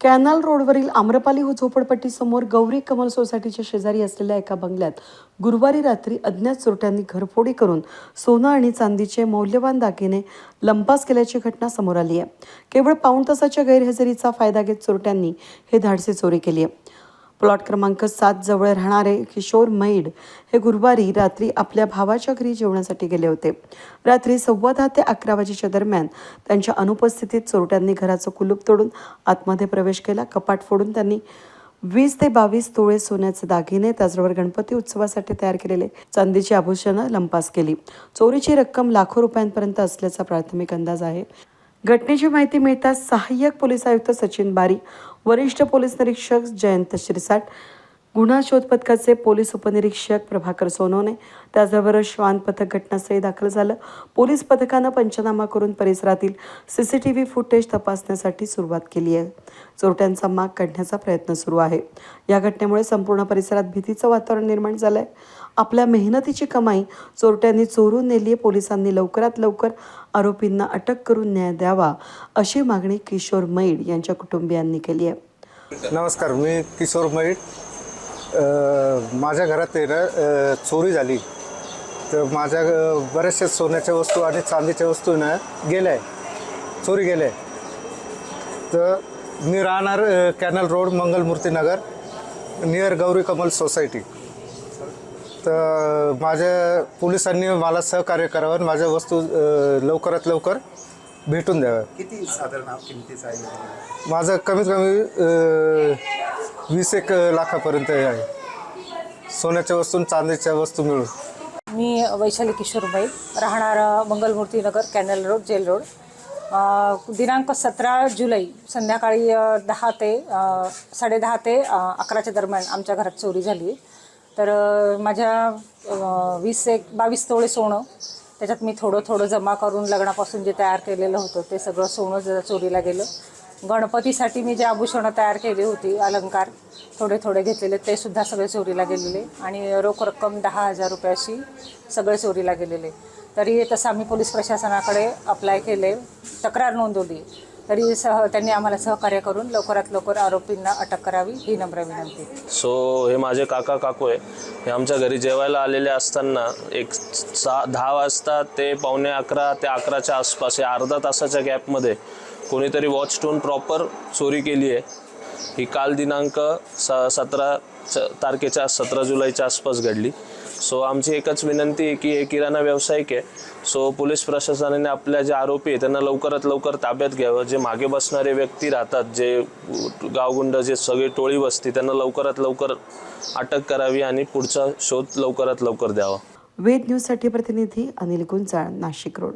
Canal रोडवरील आम्रपाली हो झोपडपट्टीसमोर गौरी कमल सोसायटीच्या शेजारी असलेल्या एका बंगल्यात गुरुवारी रात्री अज्ञात चोरट्यांनी घरफोडी करून सोनं आणि चांदीचे मौल्यवान दागिने लंपास केल्याची घटना समोर आली आहे. केवळ पाऊण तासाच्या गैरहजेरीचा फायदा घेत चोरट्यांनी हे धाडसे चोरी केली आहे. प्लॉट क्रमांक सात जवळ राहणारे किशोर मैड हे गुरुवारी रात्री आपल्या भावाच्या घरी जेवणासाठी गेले होते. रात्री सव्वा दहा ते अकरा वाजेच्या दरम्यान त्यांच्या अनुपस्थितीत चोरट्यांनी घराचं कुलूप तोडून आतमध्ये प्रवेश केला. कपाट फोडून त्यांनी वीस ते बावीस तोळे सोन्याचे दागिने त्याचबरोबर गणपती उत्सवासाठी तयार केलेले चांदीची आभूषणं लंपास केली. चोरीची रक्कम लाखो रुपयांपर्यंत असल्याचा प्राथमिक अंदाज आहे. घटनेची माहिती मिळताच सहाय्यक पोलीस आयुक्त सचिन बारी वरिष्ठ पोलीस निरीक्षक जयंत शिरसाट गुन्हा शोध पथकाचे पोलीस उपनिरीक्षक प्रभाकर सोनवणे त्याचबरोबर श्वान पथक घटनास्थळी दाखल झालं. पोलीस पथकानं पंचनामा करून परिसरातील C C T V footage तपासण्यासाठी सुरुवात केली आहे. चोरट्यांचा माग काढण्याचा प्रयत्न सुरू आहे. या घटनेमुळे संपूर्ण परिसरात भीतीचं वातावरण निर्माण झालं आहे आपल्या मेहनतीची कमाई चोरट्यांनी चोरून नेली आहे पोलिसांनी लवकरात लवकर आरोपींना अटक करून न्याय द्यावा अशी मागणी किशोर मैड यांच्या कुटुंबियांनी केली आहे. नमस्कार मी किशोर मैड माझ्या घरात ना चोरी झाली. तर माझ्या बऱ्याचशा सोन्याच्या वस्तू आणि चांदीच्या वस्तू ना गेल्या आहे. चोरी गेल्या आहे. तर मी राहणार canal road Mangalmurti Nagar near Gauri Kamal society. तर माझ्या पोलिसांनी मला सहकार्य करावं आणि माझ्या वस्तू लवकरात लवकर भेटून द्याव्या. किती साधारण किमतीचं आहे? माझं कमीत कमी वीस एक लाखापर्यंत आहे. सोन्याच्या वस्तू आणि चांदीच्या वस्तू मिळून. मी वैशाली किशोर बाई राहणार Mangalmurti Nagar canal road jail road. दिनांक सतरा जुलै संध्याकाळी दहा ते साडेदहा ते अकराच्या दरम्यान आमच्या घरात चोरी झाली. तर माझ्या वीस एक बावीस तोळे सोनं त्याच्यात मी थोडं थोडं जमा करून लग्नापासून जे तयार केलेलं होतं ते सगळं सोनं ज- चोरीला गेलं. गणपतीसाठी मी जे आभूषणं तयार केली होती अलंकार थोडे थोडे घेतलेले ते सुद्धा सगळे चोरीला गेलेले. आणि रोख रक्कम दहा हजार रुपयाशी सगळे चोरीला गेलेले. तरी तसं आम्ही पोलीस प्रशासनाकडे अप्लाय केले. तक्रार नोंदवली. तरी सह त्यांनी आम्हाला सहकार्य करून लवकरात लवकर आरोपींना अटक करावी ही नम्र विनंती. सो हे माझे काका काकू आहे. हे आमच्या घरी जेवायला आलेले असताना एक सहा दहा वाजता ते पावणे अकरा ते अकराच्या आसपास या अर्धा तासाच्या गॅपमध्ये कोणीतरी वॉच टोन प्रॉपर चोरी केली आहे. ही काल दिनांक स सतरा च- तारखेच्या सतरा जुलैच्या आसपास घडली. सो आमची एकच विनंती आहे की हे किराणा व्यावसायिक आहे. सो पोलीस प्रशासनाने आपल्या जे आरोपी आहे त्यांना लवकरात लवकर ताब्यात घ्यावं. जे मागे बसणारे व्यक्ती राहतात जे गावगुंड जे सगळे टोळी बसती त्यांना लवकरात लवकर अटक करावी आणि पुढचा शोध लवकरात लवकर द्यावा. वेद न्यूजसाठी प्रतिनिधी अनिल गुंजाळ नाशिक रोड.